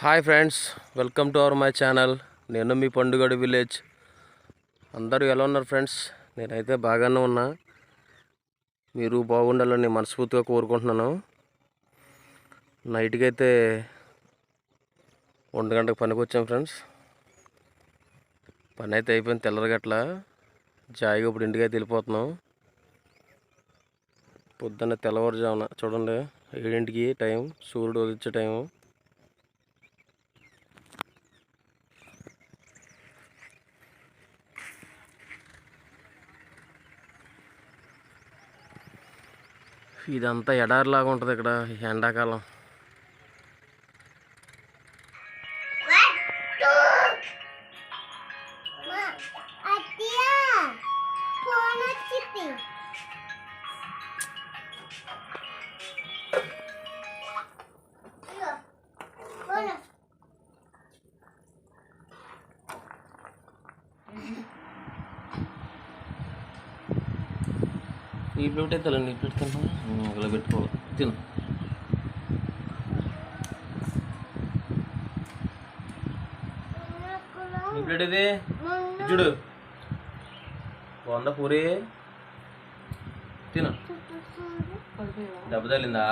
Hi friends welcome to our my channel. నేను మీ పండుగడు village. అందరూ ఎలా ఉన్నారు ఫ్రెండ్స్? నేనైతే బాగానే ఉన్నా. మీరు బాగుండాలని మనస్ఫూర్తిగా కోరుకుంటున్నాను. నైట్కి అయితే ఒంటి గంటకు పనికి వచ్చాం ఫ్రెండ్స్. పని అయితే అయిపోయింది తెల్లరగట్ల. జాయిగా ఇప్పుడు ఇంటికి అయితే వెళ్ళిపోతున్నాం. పొద్దున్న తెల్లవారుజామున చూడండి ఏడింటికి టైం సూర్యుడు ఉదించే టైం ఇదంతా ఎడారిలాగా ఉంటుంది ఇక్కడ ఎండాకాలం. ఈ ప్లేట్ అయితే ఈ ప్లేట్ తింటాం ఇలా పెట్టుకోవాలి. తిను. ఈ ప్లేట్ ఇది చూడు. వంద పూరి? తిను. దెబ్బ తగిలిందా?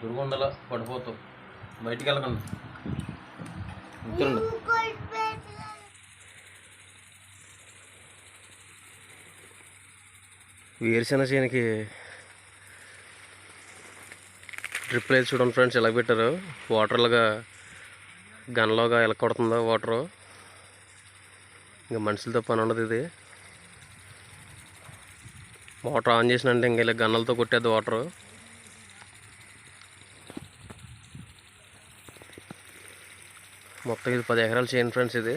దుర్గుండలో పడిపోతావు. బయటికి వెళ్ళకండి. తినండి. వేరుశెన చేనికి డ్రిప్ లేదు చూడండి ఫ్రెండ్స్ ఎలా పెట్టారు? వాటర్లుగా గన్లోగా ఎలా కొడుతుందో వాటరు ఇంకా మనుషులతో పని ఉండదు ఇది. మోటార్ ఆన్ చేసినంటే ఇంకా ఇలా గన్నలతో కొట్టేది వాటరు మొత్తం ఇది పది ఎకరాలు చేయండి ఫ్రెండ్స్ ఇది.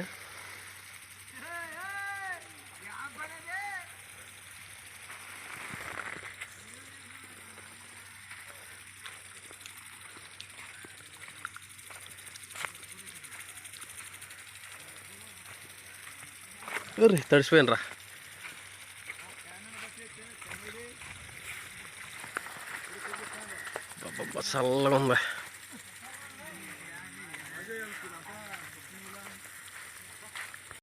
ఎర్రి తడిసిపోయాను రా చల్లగా ఉందా